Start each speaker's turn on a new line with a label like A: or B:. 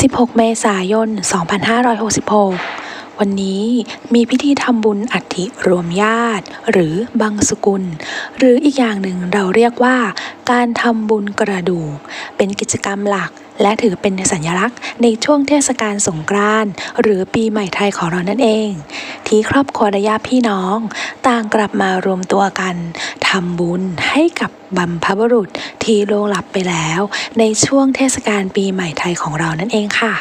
A: 16 เมษายน 2566 วันนี้มีพิธีทำบุญอัฐิรวมญาติ หรือบังสกุล หรืออีกอย่างหนึ่งเราเรียกว่า การทำบุญกระดูก เป็นกิจกรรมหลัก และถือเป็นสัญลักษณ์ในช่วงเทศกาลสงกรานต์หรือปีใหม่ไทยของเรานั่นเอง ที่ครอบครัวและญาติพี่น้อง ต่างกลับมารวมตัวกันทำบุญให้กับบัมพบุรุษ ที่ล่วงลับไปแล้ว ในช่วงเทศกาลปีใหม่ไทยของเรานั่นเองค่ะ